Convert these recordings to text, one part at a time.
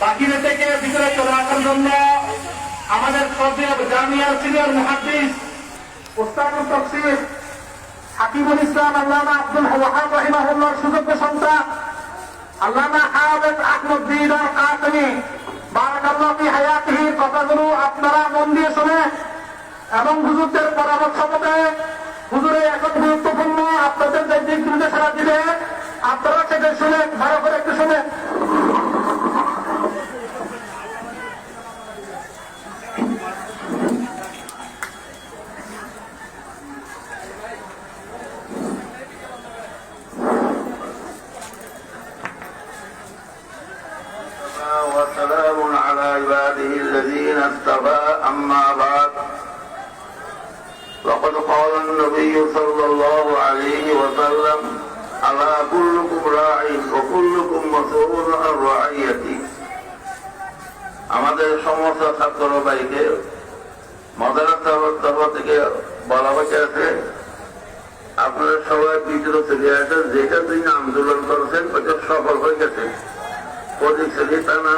বাকিরে থেকে ভিতরে চলে আসার জন্য আমাদের সদীয় জামিয়ার সিনিয়র মুহাদ্দিস ওস্তাদুল তফসির হাকিমুল ইসলাম আল্লামা আব্দুল ওয়াহাব রহিমাহুল্লাহর সুযোগ্য সন্তান আল্লামা হাফেজ আহমদ্দিন আর কাতনি বারাকাল্লাহ ফি হায়াতিহির কথাগুলো আপনারা মন দিয়ে শুনে এবং হুজুরদের পরামর্শ মতে হুজুরে, এখন গুরুত্বপূর্ণ। আপনাদের যে দিক নির্দেশনা দিলে আপনারা সেটা শুনে ভালো করে একটু শুনে على عباده الذين اصطفى أما بعد وقد قال النبي صلى الله عليه وسلم ألا كلكم راع وكلكم مسؤول عن رعيته আমাদের সমস্ত ছাত্র ভাইকে মাদারাসা থেকে বলা হয়েছে আছে আপনারা সবাই ভিতরে চলে আসেন যেটা তিনি আন্দোলন করেছেন ওটা সফল হয়ে গেছে প্রতিশ্রুতি থানা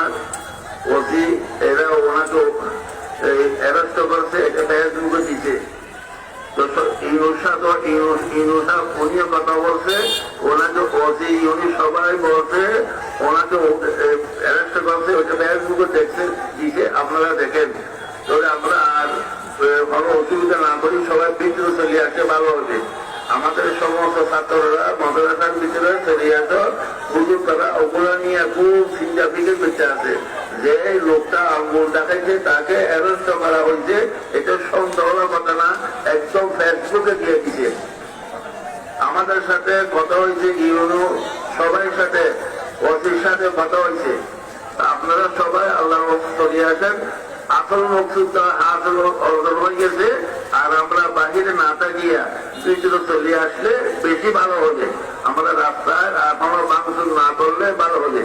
আপনারা দেখেন। আমরা আর কোনো অসুবিধা না করি, সবাই ভিতরে চলে আসে, ভালো হবে। আমাদের সমস্ত ছাত্ররা, মাদ্রাসার ভিতরে চলে আসো, হুজুর তারা ওগুলো নিয়ে খুব চিন্তা ফিকে বেঁচে আছে যে লোকটা আঙ্গুল দেখাইছে, তাকে অ্যারেস্ট করা হয়েছে, এটা না ফেসবুকে দিয়ে দিছে আমাদের সাথে কথা হয়েছে, ইউনো সবাই সাথে ওসির সাথে কথা হয়েছে। আপনারা সবাই আল্লাহ চলে আসেন আসল মকসুদ আসল অর্জন হয়ে গেছে, আর আমরা বাহিরে না থাকিয়া ভিতরে চলে আসলে বেশি ভালো হবে। আমরা রাস্তায় আর কোনো মাংস না করলে ভালো হবে।